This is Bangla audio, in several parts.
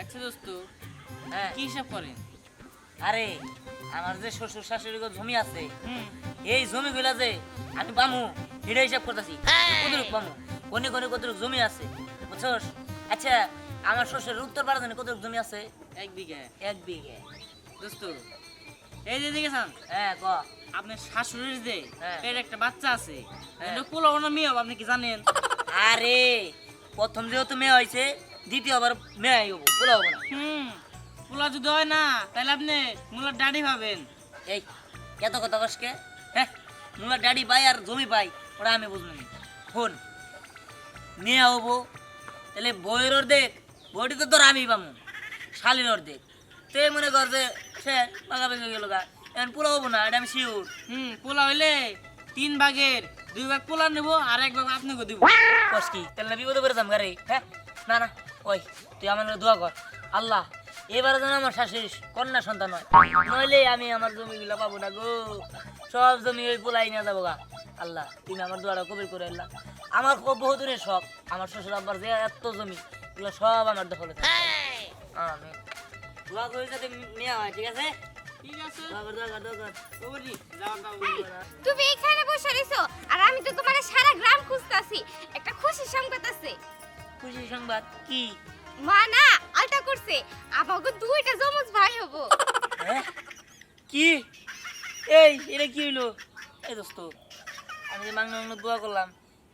আচ্ছা দোস্ত হ্যাঁ। কি হিসাব করেন? আরে আমার যে শ্বশুর শাশুড়ি জমি আছে এই যে আমি পামু এটা হিসাব করতেছি কতটুক পামু? কোনে কোনে কতটুক জমি আছে বুঝছস? আচ্ছা আমার শ্বশুরের উত্তর পাড়া জানি কতটুক জমি আছে? এক বিঘা। এক বিঘে। দোস্ত এই যে দেখেছেন হ্যাঁ ক। আপনার শাশুড়ির যে হ্যাঁ। একটা বাচ্চা আছে হ্যাঁ। পোলাও না মেয়ে আপনি কি জানেন? আরে প্রথম যেহেতু মেয়ে হয়েছে দ্বিতীয়বার মেয়ে হইব বলা হব না। হুম পোলা যদি হয় না তাহলে আপনি মূলার ডাডি পাবেন এই এত কথা কসকে হ্যাঁ মুলা ডাডি পাই আর জমি পাই ওরা আমি বুঝব না। ফোন নিয়ে হব তাহলে বইয়ের অর্ধেক বইটি তো তোর আমি পামু শালির অর্ধেক। তে মনে কর যে সে বাগা বেগে গেল গা এখন পুরো হব না এটা আমি শিওর হুম পোলা হইলে তিন ভাগের দুই ভাগ পোলা নেব আর এক ভাগ আপনাকে দিব। কস কি তাহলে বিপদে করে যাম গাড়ি হ্যাঁ না না। ওই তুই আমার দোয়া কর। আল্লাহ এবারে যেন আমার শাশুড়ি কন্যা সন্তান হয়। নইলে আমি আমার জমিগুলো পাবো না গো। সব জমি ওই পোলাই নিয়ে যাব গা। আল্লাহ তুমি আমার দোয়াটা কবির করে আল্লাহ আমার খুব বহুদিনের শখ। আমার শ্বশুর আব্বার যে এত জমি এগুলো সব আমার দখলে থাকে। আমি দোয়া করে যাতে নেওয়া হয় ঠিক আছে? তুমি এখানে বসে রইছো আর আমি তো তোমার সারা গ্রাম খুঁজতাছি। একটা খুশি সংবাদ আছে। খুশি সংবাদ কি? মা না আলটা করছে। আমাকে দুইটা জমজ ভাই হব। হ্যাঁ? কি? এই এটা কি হইল? এই দোস্ত আমি যে মাংনা মাংনা দোয়া করলাম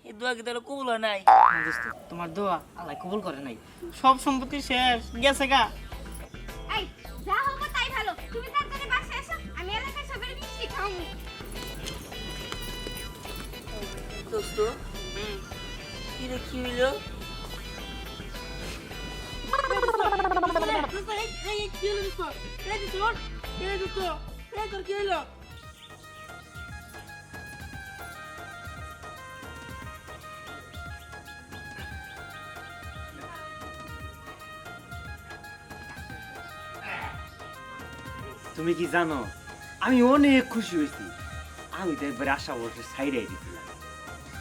এই দোয়া কি তাহলে কবুল হয় নাই? দোস্ত তোমার দোয়া আল্লাহ কবুল করে নাই। সব সম্পত্তি শেষ গেছে গা। এই যা হব তাই ভালো। তুমি তাড়াতাড়ি বাসায় এসো আমি এলাকায় সবাই মিষ্টি খাওয়াবো। দোস্ত কি রে কি হইল? তুমি কি জানো, আমি অনেক খুশি হয়েছি। আমি তো একবার আশা বসে সাইডাই দিছিলাম।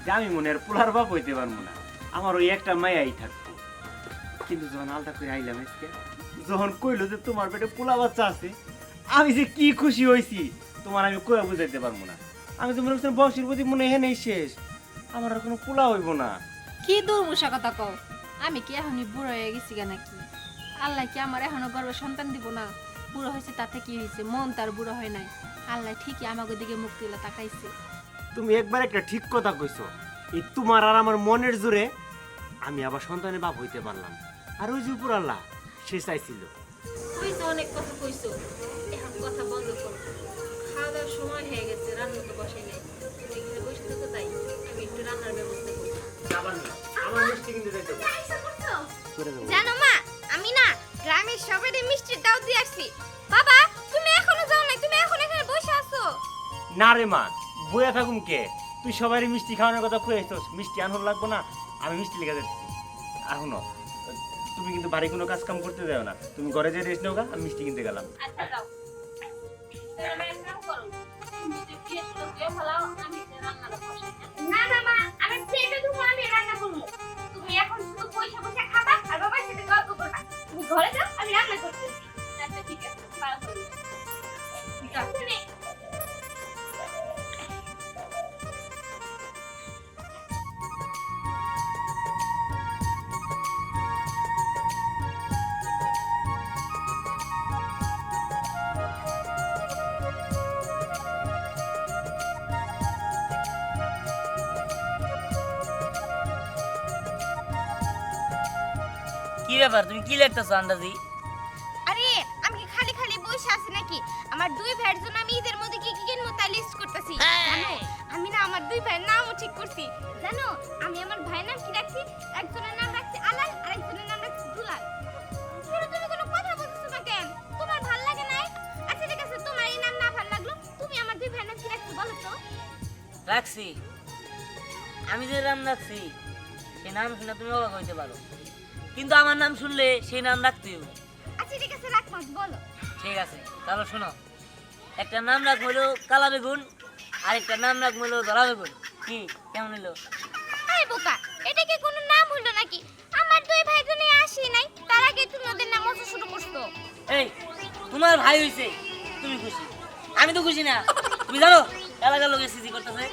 যে আমি মনে আর পোলার বাপ হইতে পারব না। আমার ওই একটা মায়াই থাকতো কিন্তু যখন আলাদা করে আইলাম আজকে যখন কইলো যে তোমার পেটে পোলা বাচ্চা আছে আমি যে কি খুশি হয়েছি তোমার আমি কয়ে বুঝাইতে পারব না। আমি তো মনে করছিলাম বয়সের প্রতি মনে হয় নেই শেষ আমার আর কোনো পোলা হইব না। কি দুর্মুষা কথা কও? আমি কি এখনই বুড়ো হয়ে গেছি গা নাকি? আল্লাহ কি আমার এখনও গর্বে সন্তান দিব না? বুড়ো হয়েছে তাতে কি হয়েছে? মন তার বুড়ো হয় নাই। আল্লাহ ঠিকই আমাকে দিকে মুখ তুলে তাকাইছে। তুমি একবার একটা ঠিক কথা কইছো এই তোমার আর আমার মনের জোরে আমি আবার সন্তানের বাপ হইতে পারলাম। আর ওই যে উপর আল্লাহ সে চাইছিল। তুই তো অনেক কথা কইছো এখন কথা বন্ধ কর। খাওয়া দাওয়ার সময় হয়ে গেছে রান্না তো বসে নাই। তুমি এখানে বসে থাকো তাই আমি একটু রান্নার ব্যবস্থা করি। আবার না আমার মিষ্টি কিন্তু যাইতে করে দেবো। জানো মা আমি না গ্রামের সবাই মিষ্টির দাও দিয়ে আসছি। বাবা তুমি এখনও যাও নাই তুমি এখন এখানে বসে আছো। না রে মা বইয়া থাকুম কে? তুই সবারই মিষ্টি খাওয়ানোর কথা কয়ে আসছিস মিষ্টি আনহর লাগবো না আমি মিষ্টি লেগে যাচ্ছি। এখনও তুমি কিন্তু বাড়ি কোনো কাজ কাম করতে যাও না। তুমি ঘরে যে রেস্ট নেও গা, আমি মিষ্টি কিনতে গেলাম। আচ্ছা যাও। ব্যাপার তুমি কি লিখতেছো আন্দাজি? আরে আমি কি খালি খালি বসে আছি নাকি? আমার দুই ভাইয়ের জন্য আমি ঈদের মধ্যে কি কি কিনবো তাই লিস্ট করতেছি। জানো আমি না আমার দুই ভাইয়ের নামও ঠিক করছি। জানো আমি আমার ভাইয়ের নাম কি রাখছি? একজনের নাম রাখছি আলাল আর একজনের নাম রাখছি দুলাল। তুমি কোনো কথা বলছো না কেন? তোমার ভালো লাগে নাই? আচ্ছা ঠিক আছে তোমার এই নাম না ভালো লাগল তুমি আমার দুই ভাইয়ের নাম কি রাখছো বলো তো? রাখছি। আমি যে নাম রাখছি সেই নাম শুনে তুমি অবাক হইতে পারো। কিন্তু আমার নাম শুনলে সেই নাম রাখতেই হবে। আচ্ছা ঠিক আছে রাখ মাস বলো। ঠিক আছে তাহলে শোনো। একটা নাম রাখ হলো কালা বেগুন আর একটা নাম রাখ হলো ধরা বেগুন। কি কেমন হলো? এই বোকা এটা কি কোনো নাম হলো নাকি? আমার দুই ভাই জন্য আসি নাই তার আগে তুমি ওদের নাম তোমার ভাই হইছে তুমি খুশি। আমি তো খুশি না। তুমি জানো এলাকার লোকে সিসি করতেছে।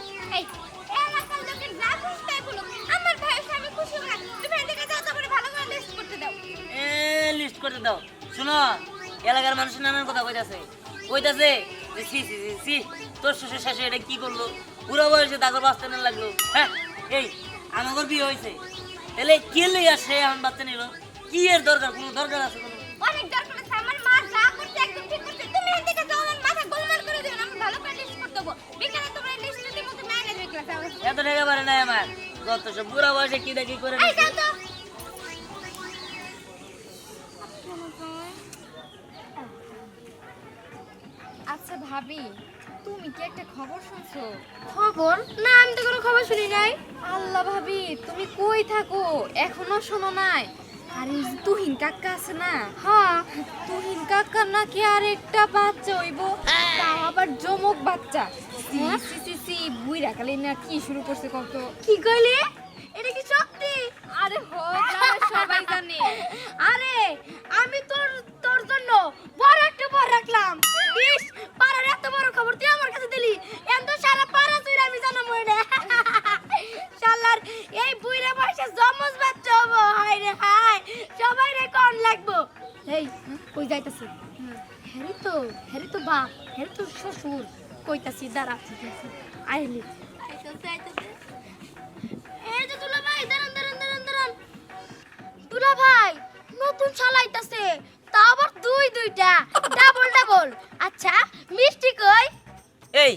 করতে দাও শুনো এলাকার মানুষের নানান কথা কইতাছে কইতাছে যে সি সি সি সি তোর শ্বশুর শাশুড়ি এটা কি করল বুড়ো বয়সে তাকে বাঁচতে না লাগল হ্যাঁ এই আমার বিয়ে হয়েছে তাহলে কে লইয়া সে এখন বাচ্চা নিল কি এর দরকার কোনো দরকার আছে কোনো অনেক দরকার আছে। আমার মা যা করছে একদম ঠিক করছে। তুমি এদিকে যাও, আমার মাথা গোলমাল করে দিও আমি ভালো করে লিস্ট করতে দেবো। বিকেলে তোমরা লিস্ট দিব, তুমি আগে দেখবে, যাও। এত টাকা পারে নাই আমার যত সব বুড়া বয়সে কি দেখি করে এই যাও তো। ভাবি তুমি কি একটা খবর শুনছো? খবর? না আমি তো কোনো খবর শুনি নাই। আল্লাহ ভাবি তুমি কই থাকো? এখনও শোনো নাই। আরে ওই যে তুহিন কাকা আছে না? হ্যাঁ। তুহিন কাকা নাকি আর একটা বাচ্চা হইব? তাও আবার জমক বাচ্চা। সি সি সি সি বুইরা কালি না কি শুরু করছে কত কি কইলে? এটা কি সত্যি? আরে না সবাই জানে। আরে আমি রাখলাম। ইস পাড়ার এত বড় খবর তুই আমার কাছে দিলি। এত সারা পাড়া তুই আমি জানা মরে না শালার এই বুইরা বয়সে জমজ বাচ্চা হব। হায় রে হায়। সবাই রে কোন লাগবো। এই কই যাইতাছি? হ্যারি তো হ্যারি তো বাপ হ্যারি তো শ্বশুর। কইতাছি দাঁড়া। আইলি। এই যে দুলা ভাই দাঁড়ান দাঁড়ান দাঁড়ান দাঁড়ান। দুলা ভাই নতুন চালাইতাছে তা আবার দুই দুইটা। Double double. আচ্ছা মিষ্টি কই? এই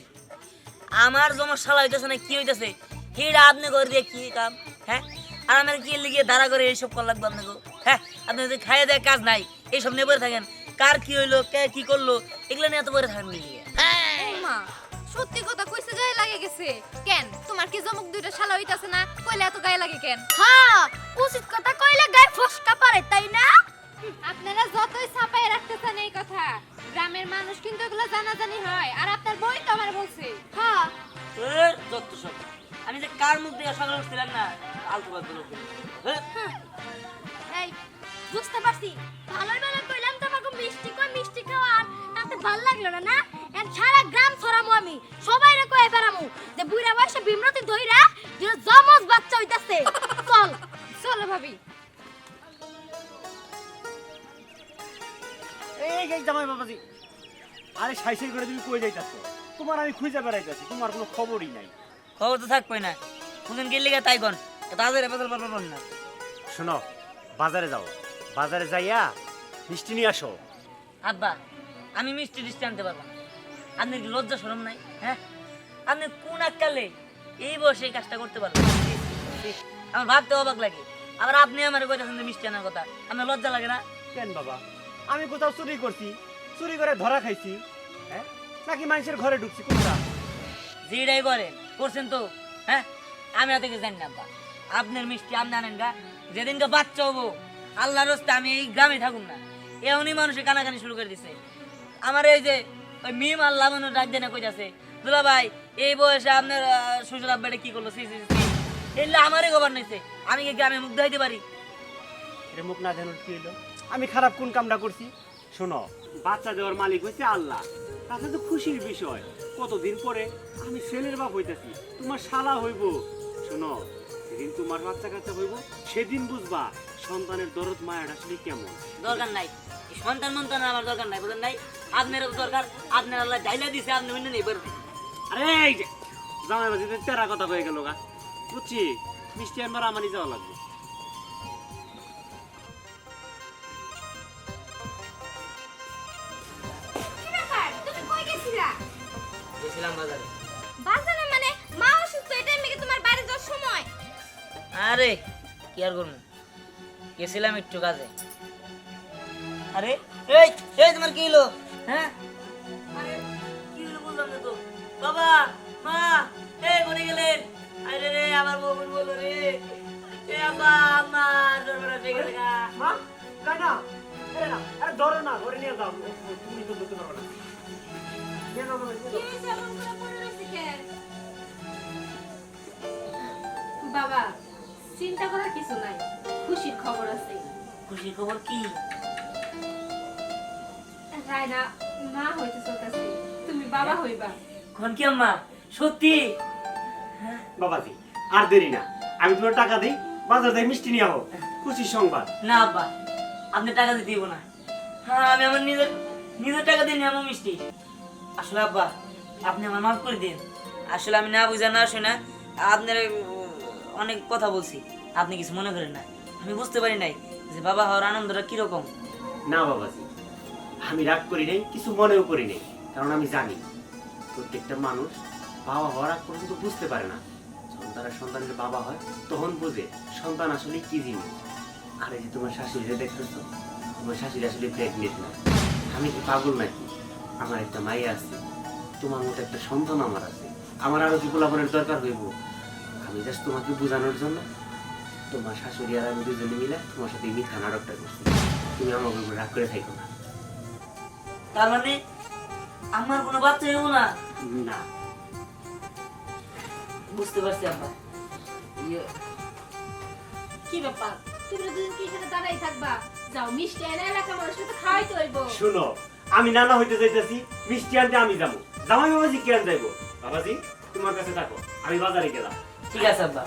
আমার জমা শালা হইতেছে না কি হইতেছে? হিড়া আপনি করে দিয়ে কি কাম? হ্যাঁ? আর আমার কি লিগে দাঁড়া করে এইসব কর লাগবে আপনাকে? হ্যাঁ? আপনি যদি খাইয়ে দেয় কাজ নাই। এইসব নিয়ে পড়ে থাকেন। কার কি হইল কে কি করল এগুলো নিয়ে এত পড়ে থাকেন নাকি? মা সত্যি কথা কইছে গায়ে লাগে গেছে। কেন? তোমার কি জমক দুইটা শালা হইতাছে না? কইলে এত গায়ে লাগে কেন? হ্যাঁ উচিত কথা কইলে গায়ে ফসকা পারে তাই না? আপনারা যতই ছাপাই রাখতেছেন এই কথা গ্রামের মানুষ কিন্তু এগুলো জানাজানি হয় আর আপনার বই তো আমার বলছে। হ্যাঁ যত সব। আমি যে কার মুখ দিয়ে সকালে উঠছিলাম না আলতু লোক হ্যাঁ। এই বুঝতে পারছি। ভালোই ভালো কইলাম তোমাকে মিষ্টি কই মিষ্টি খাওয়ার তাতে ভালো লাগল না না? এর সারা গ্রাম ছড়ামু আমি। সবাই রে কই বেড়ামু যে বুইরা বয়সে বিমরতি ধইরা যে জমজ বাচ্চা হইতাছে। চল চলো ভাবি। এই জামাই বাবাজি। আরে সাই সাই করে তুমি কই যাইতাছো? তোমার আমি খুঁজে বেড়াইতাছি তোমার কোনো খবরই নাই। খবর তো থাকবই না। কোনদিন গেলে গিয়ে তাই কন তাদের এবার পারবেন না। শোনো বাজারে যাও। বাজারে যাইয়া মিষ্টি নিয়ে আসো। আব্বা আমি মিষ্টি টিষ্টি আনতে পারব না। আপনার কি লজ্জা সরম নাই হ্যাঁ? আপনি কোন আকালে এই বয়সে এই কাজটা করতে পারবেন? আমার ভাবতে অবাক লাগে। আবার আপনি আমার কইতেছেন মিষ্টি আনার কথা। আপনার লজ্জা লাগে না? কেন বাবা? আমি কোথাও চুরি করছি চুরি করে ধরা খাইছি হ্যাঁ? নাকি মানুষের ঘরে ঢুকছি কোনটা? যেটাই করেন করছেন তো হ্যাঁ? আমি এত জানি না আব্বা। আপনার মিষ্টি আপনি আনেন গা। যেদিনকে বাচ্চা হব আল্লাহর রস্তে আমি এই গ্রামে থাকুন না। এমনই মানুষে কানাকানি শুরু করে দিছে। আমার এই যে ওই মিম আল্লাহ মনে ডাক দেনা কইতাছে দুলা ভাই এই বয়সে আপনার শ্বশুর আব্বাটা কি করল? সি সি সি এলে আমারই খবর নিছে। আমি কি গ্রামে মুখ দেখাইতে পারি? মুখ না জানুর কি হইল? আমি খারাপ কোন কামটা করছি? শোনো বাচ্চা দেওয়ার মালিক হচ্ছে আল্লাহ। তাতে তো খুশির বিষয়। কতদিন পরে আমি ছেলের বাপ হইতাছি তোমার শালা হইব। শোনো সেদিন তোমার বাচ্চা কাচ্চা হইব সেদিন বুঝবা সন্তানের দরদ মায়ের আসলে কেমন। দরকার নাই। সন্তান মন্তান আমার দরকার নাই বুঝলেন নাই? আপনার দরকার। আপনার আল্লাহ ডাইলা দিছে আপনি অন্য নেই পারবেন আরে এই যে জামাই বাজিতে তেরা কথা হয়ে গেল গা। বুঝছি মিষ্টি আনবার আমারই যাওয়া লাগবে। গেছিলাম বাজারে। বাজারে মানে মা অসুস্থ এটা মেয়ে তোমার বাড়ি যাওয়ার সময়? আরে কি আর করব? গেছিলাম একটু কাজে। আরে এই এই তোমার কি হলো? হ্যাঁ? আরে কি হলো বললাম না তো। বাবা মা এই কোনে গেলেন? আরে রে আমার বউ বোন বলো রে। এ আব্বা আম্মা দরবার গেলে মা না না আরে না আরে ধরো না ধরে নিয়ে যাও। তুমি তো ধরতে পারো না। বাবা চিন্তা করার কিছু নাই। খুশির খবর আছে। খুশির খবর কি? রায়না মা হইতে চলতেছে। তুমি বাবা হইবা। কোন কি আম্মা? সত্যি? বাবাজি আর দেরি না। আমি তোমার টাকা দিই বাজার থেকে মিষ্টি নিয়ে আহো। খুশি সংবাদ। না আব্বা আপনি টাকা দিতে দিব না। হ্যাঁ আমি আমার নিজের নিজের টাকা দিয়ে নেব মিষ্টি। আসলে আব্বা, আপনি আমার মাফ করে দিন। আসলে আমি না বুঝা, না শুনে আপনার অনেক কথা বলছি। আপনি কিছু মনে করেন না। আমি বুঝতে পারি নাই যে বাবা হওয়ার আনন্দটা কীরকম। না বাবাজি, আমি রাগ করি নাই, কিছু মনেও করি নাই, কারণ আমি জানি প্রত্যেকটা মানুষ বাবা হওয়ার আগ পর্যন্ত বুঝতে পারে না। তারা সন্তানের বাবা হয়, তখন বোঝে সন্তান আসলে কি জিনিস। আরে যে তোমার শাশুড়িকে দেখতেছো, তোমার শাশুড়ি আসলে প্রেগনেন্ট না। আমি কি পাগল নাকি? আমার একটা মাইয়া আছে তোমার মতো একটা সন্তান আমার আছে। আমার আরও কি গোলাপনের দরকার হইব? আমি জাস্ট তোমাকে বোঝানোর জন্য তোমার শাশুড়ি আর আমি দুজনে মিলে তোমার সাথে মিথ্যা নাটকটা করছি। তুমি আমার উপর রাগ করে থাকো না। তার মানে আমার কোনো বাচ্চা হইব না? না। বুঝতে পারছি আব্বা। ইয়ে, কি ব্যাপার? তুমি দুদিন কি এখানে দাঁড়াই থাকবা। যাও মিষ্টি এনে এলাকা মানুষ তো খাওয়াইতে হইব। শুনো আমি নানা হইতে যাইতেছি, মিষ্টি আনতে আমি যাব। জামাই বাবাজি কেন যাইবো। বাবাজি, তোমার কাছে থাকো, আমি বাজারে গেলাম। ঠিক আছে, আব্বা।